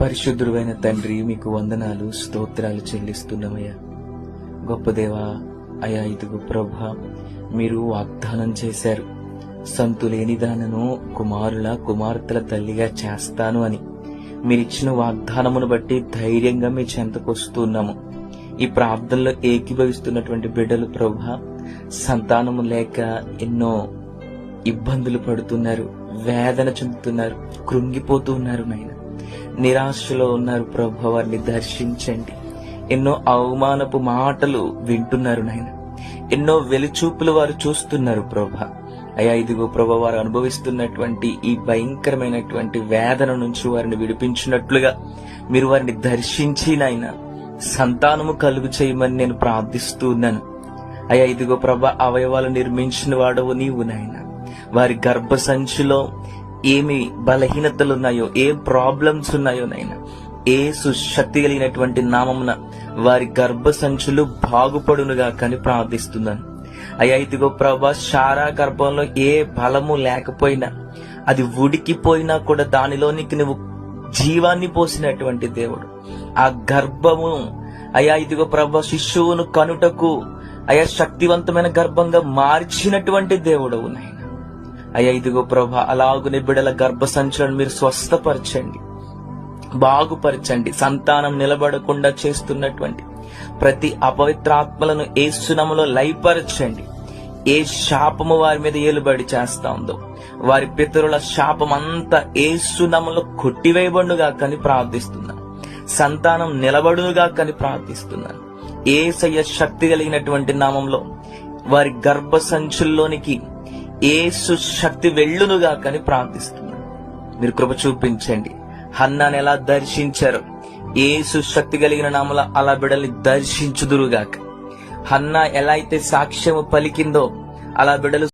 పరిశుద్ధుడైన తండ్రి మీకు వందనాలు స్తోత్రాలు చెల్లిస్తున్నామయ్యా. గొప్ప దేవా అయా ఇదిగో ప్రభ మీరు వాగ్దానం చేశారు. సంతులేని దానను కుమారుల కుమార్తెల తల్లిగా చేస్తాను అని. మీరిచ్చిన వాగ్దానమును బట్టి ధైర్యంగా మీ చెంతకొస్తున్నాము ఈ ప్రార్థనలో ఏకీభవిస్తున్నటువంటి బిడ్డలు ప్రభ సంతానము లేక ఎన్నో ఇబ్బందులు పడుతున్నారు వేదన చెందుతున్నారు కృంగిపోతూ ఉన్నారు నాయన. నిరాశలో ఉన్నారు ప్రభు వారిని దర్శించండి. ఎన్నో అవమానపు మాటలు వింటున్నారు నాయన. ఎన్నో వెలుచూపులు వారు చూస్తున్నారు ప్రభ. అయ్యా ఇదిగో ప్రభ వారు అనుభవిస్తున్నటువంటి ఈ భయంకరమైనటువంటి వేదన నుంచి వారిని విడిపించినట్లుగా మీరు వారిని దర్శించి నాయన సంతానము కలుగు చేయమని నేను ప్రార్థిస్తూ ఉన్నాను. అయ్యా ఇదిగో ప్రభ అవయవాలు నిర్మించిన వాడవు నీవు నాయన. వారి గర్భ సంచిలో ఏమి బలహీనతలు ఉన్నాయో ఏ ప్రాబ్లమ్స్ ఉన్నాయో నైనా ఏ సుశక్తి కలిగినటువంటి నామమున వారి గర్భ సంచులు బాగుపడునుగా కని ప్రార్థిస్తున్నాను. అయ్యా ఇదిగో ప్రభా శారా గర్భంలో ఏ బలము లేకపోయినా అది ఉడికిపోయినా కూడా దానిలోనికి నువ్వు జీవాన్ని పోసినటువంటి దేవుడు. ఆ గర్భము అయ్యా ఇదిగో ప్రభా శిశువును కనుటకు అయా శక్తివంతమైన గర్భంగా మార్చినటువంటి దేవుడు ఉన్నాయి అయ్యా ఇదిగో ప్రభా అలాగునే బిడల గర్భ సంచులను మీరు స్వస్థపరచండి. బాగుపరచండి. సంతానం నిలబడకుండా చేస్తున్నటువంటి ప్రతి అపవిత్రాత్మలను ఏసునములో లయపరచండి. ఏ శాపము వారి మీద ఏలుబడి చేస్తా ఉందో వారి పితరుల శాపం అంతా ఏసునములో కొట్టివేయబడుగా కని ప్రార్థిస్తున్నాను సంతానం నిలబడుగా కని ప్రార్థిస్తున్నాను ఏసయ్య శక్తి కలిగినటువంటి నామంలో వారి గర్భ సంచుల్లోనికి ఏసు శక్తి వెళ్ళునుగా కని ప్రార్థిస్తున్నాను మీరు కృప చూపించండి. హన్నాను ఎలా దర్శించారు ఏసు శక్తి కలిగిన నామల అలా బిడల్ని దర్శించుదురుగాక. హన్నా ఎలా అయితే సాక్ష్యము పలికిందో అలా బిడలు